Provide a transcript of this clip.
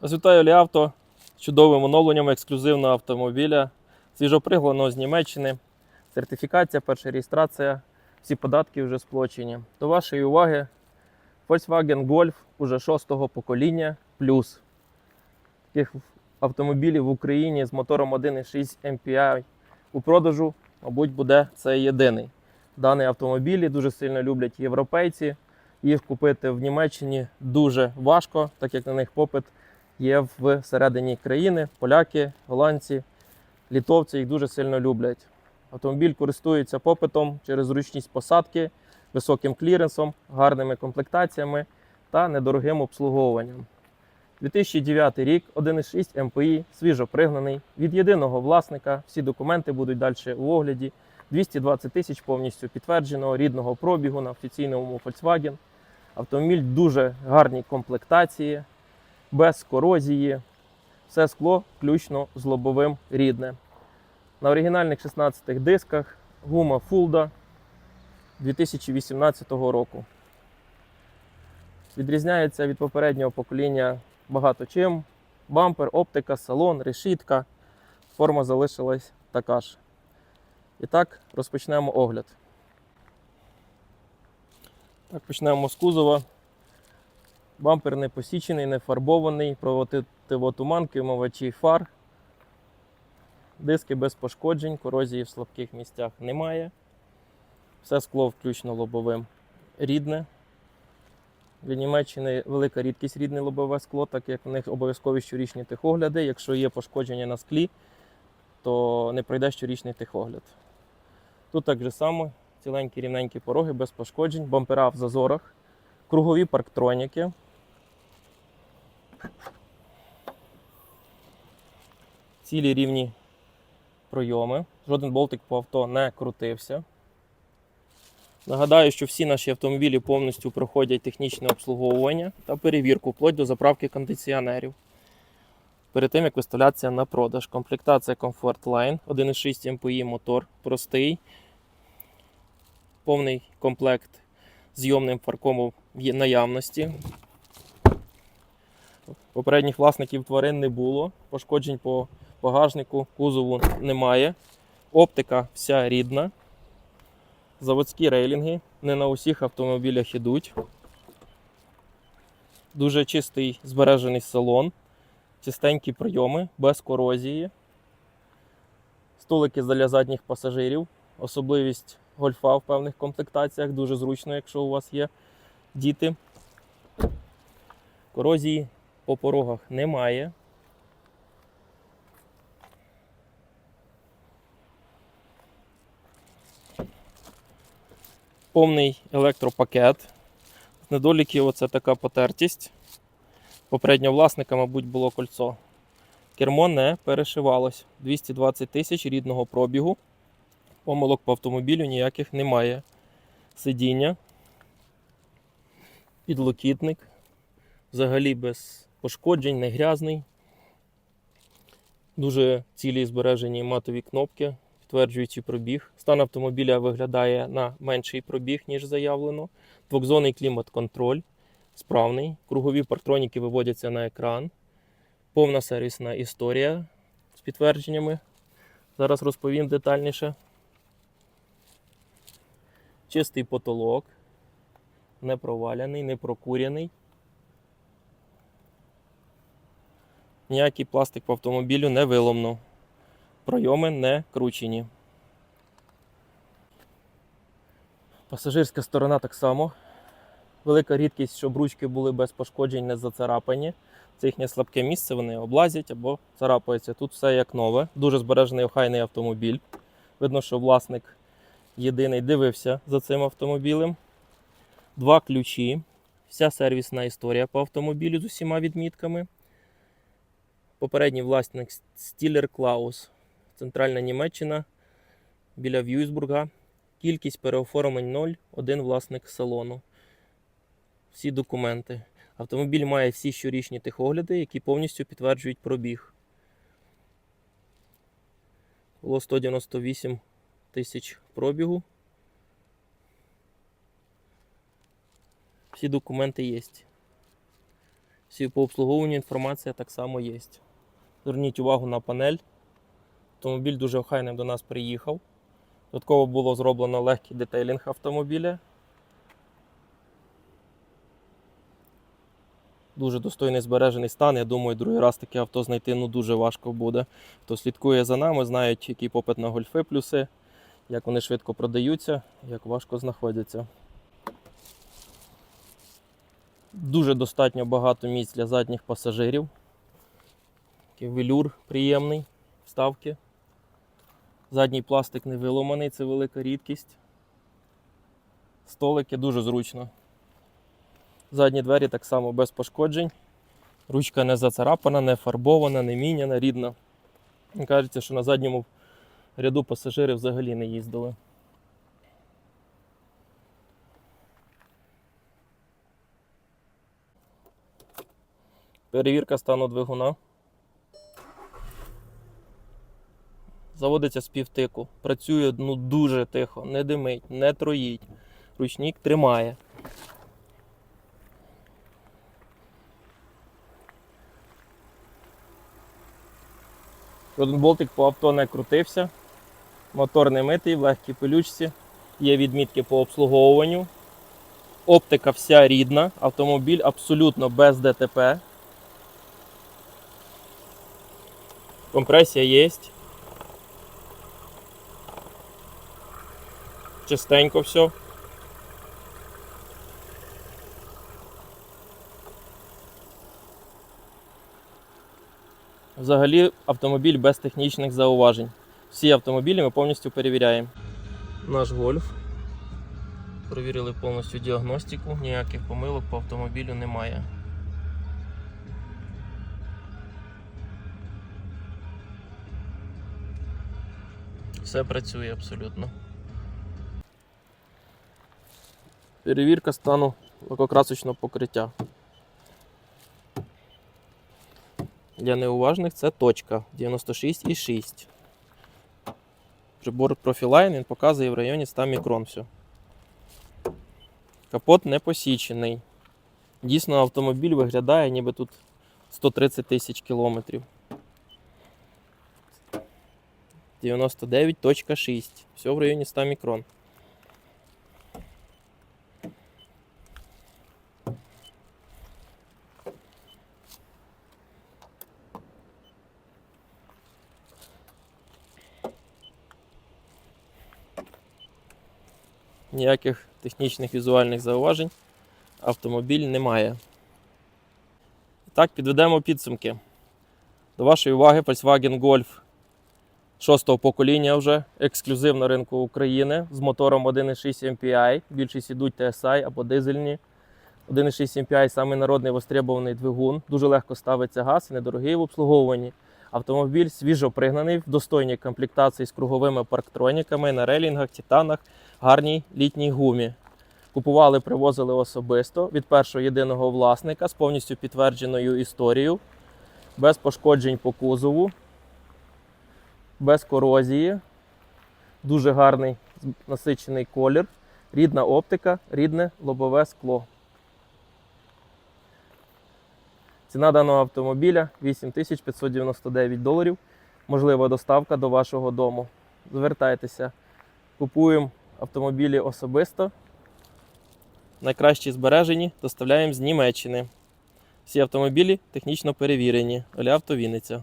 Вас вітаю Ліавто з чудовим оновленням ексклюзивного автомобіля, свіжопригланого з Німеччини. Сертифікація, перша реєстрація, всі податки вже сплочені. До вашої уваги Volkswagen Golf уже шостого покоління плюс. Таких автомобілів в Україні з мотором 1.6 MPI у продажу, мабуть, буде це єдиний. Дані автомобілі дуже сильно люблять європейці. Їх купити в Німеччині дуже важко, так як на них попит є всередині країни. Поляки, голландці, літовці їх дуже сильно люблять. Автомобіль користується попитом через зручність посадки, високим кліренсом, гарними комплектаціями та недорогим обслуговуванням. 2009 рік, 1,6 МПІ, свіжо пригнаний, від єдиного власника. Всі документи будуть далі у огляді. 220 тисяч повністю підтвердженого рідного пробігу на офіційному Volkswagen. Автомобіль дуже гарній комплектації, без корозії. Все скло включно з лобовим рідне. На оригінальних 16 дисках гума Fulda 2018 року. Відрізняється від попереднього покоління багато чим. Бампер, оптика, салон, решітка. Форма залишилась така ж. І так, розпочнемо огляд. Так, почнемо з кузова. Бампер не посічений, не фарбований, противотуманки, вмивачі фар. Диски без пошкоджень, корозії в слабких місцях немає. Все скло включно лобовим рідне. Для Німеччини велика рідкість рідне лобове скло, так як в них обов'язкові щорічні техогляди. Якщо є пошкодження на склі, то не пройде щорічний техогляд. Тут так же само ціленькі рівненькі пороги без пошкоджень, бампера в зазорах, кругові парктроніки. Цілі рівні пройоми. Жоден болтик по авто не крутився. Нагадаю, що всі наші автомобілі повністю проходять технічне обслуговування та перевірку вплоть до заправки кондиціонерів. Перед тим як виставлятися на продаж. Комплектація Comfort Line, 1,6 МПІ мотор, простий, повний комплект зйомним фарком в наявності. Попередніх власників тварин не було, пошкоджень по багажнику, кузову немає. Оптика вся рідна. Заводські рейлінги не на усіх автомобілях ідуть. Дуже чистий збережений салон, чистенькі прийоми, без корозії. Столики для задніх пасажирів. Особливість гольфа в певних комплектаціях. Дуже зручно, якщо у вас є діти. Корозії по порогах немає. Повний електропакет. З недоліків оце така потертість. Попереднього власника, мабуть, було кольцо. Кермо не перешивалось. 220 тисяч рідного пробігу. Помилок по автомобілю ніяких немає. Сидіння, підлокітник. Взагалі без пошкоджень, не грязний. Дуже цілі збережені матові кнопки, підтверджуючи пробіг. Стан автомобіля виглядає на менший пробіг, ніж заявлено. Двохзонний клімат-контроль справний. Кругові парктроніки виводяться на екран. Повна сервісна історія з підтвердженнями. Зараз розповім детальніше. Чистий потолок, не проваляний, не прокуряний. Ніякий пластик по автомобілю не виломно. Пройоми не кручені. Пасажирська сторона так само. Велика рідкість, щоб ручки були без пошкоджень, не зацарапані. Це їхнє слабке місце, вони облазять або царапаються. Тут все як нове. Дуже збережений охайний автомобіль. Видно, що власник єдиний дивився за цим автомобілем. Два ключі. Вся сервісна історія по автомобілю з усіма відмітками. Попередній власник Стілер Клаус, Центральна Німеччина біля В'юйсбурга. Кількість переоформлень 0, один власник салону. Всі документи. Автомобіль має всі щорічні техогляди, які повністю підтверджують пробіг. Було 198 тисяч пробігу. Всі документи є. Всі по обслуговуванню інформація так само є. Зверніть увагу на панель. Автомобіль дуже охайним до нас приїхав. Додатково було зроблено легкий детейлінг автомобіля. Дуже достойний збережений стан. Я думаю, другий раз таке авто знайти ну, дуже важко буде. Хто слідкує за нами, знають, який попит на гольфи плюси, як вони швидко продаються, як важко знаходяться. Дуже достатньо багато місць для задніх пасажирів. Такий велюр приємний вставки. Задній пластик не виломаний, це велика рідкість. Столики дуже зручно. Задні двері так само без пошкоджень. Ручка не зацарапана, не фарбована, не міняна, рідна. Мені Кажеться, що на задньому ряду пасажири взагалі не їздили. Перевірка стану двигуна. Заводиться з півтику. Працює ну, дуже тихо, не димить, не троїть. Ручник тримає. Один болтик по авто не крутився. Мотор не митий, в легкій пилючці. Є відмітки по обслуговуванню. Оптика вся рідна, автомобіль абсолютно без ДТП. Компресія є. Чистенько все. Взагалі автомобіль без технічних зауважень. Всі автомобілі ми повністю перевіряємо. Наш гольф. Провірили повністю діагностику, ніяких помилок по автомобілю немає. Все працює абсолютно. Перевірка стану лакокрасочного покриття. Для неуважних це точка 96,6. Прибор Profiline він показує в районі 100 мікрон все. Капот не посічений. Дійсно, автомобіль виглядає, ніби тут 130 тисяч кілометрів. 99.6. Все в районі 100 мікрон. Ніяких технічних візуальних зауважень автомобіль не має. І так, підведемо підсумки. До вашої уваги Volkswagen Golf шостого покоління вже ексклюзив на ринку України з мотором 1.6 MPI. Більшість ідуть TSI або дизельні. 1.6 MPI самий народний востребований двигун. Дуже легко ставиться газ і недорогий в обслуговуванні. Автомобіль свіжо пригнаний в достойній комплектації з круговими парктроніками на релінгах, титанах, гарній літній гумі. Купували, привозили особисто від першого єдиного власника з повністю підтвердженою історією, без пошкоджень по кузову, без корозії. Дуже гарний насичений колір, рідна оптика, рідне лобове скло. Ціна даного автомобіля 8599 доларів. Можлива доставка до вашого дому. Звертайтеся, купуємо автомобілі особисто. Найкращі збережені доставляємо з Німеччини. Всі автомобілі технічно перевірені. Оля Вінниця.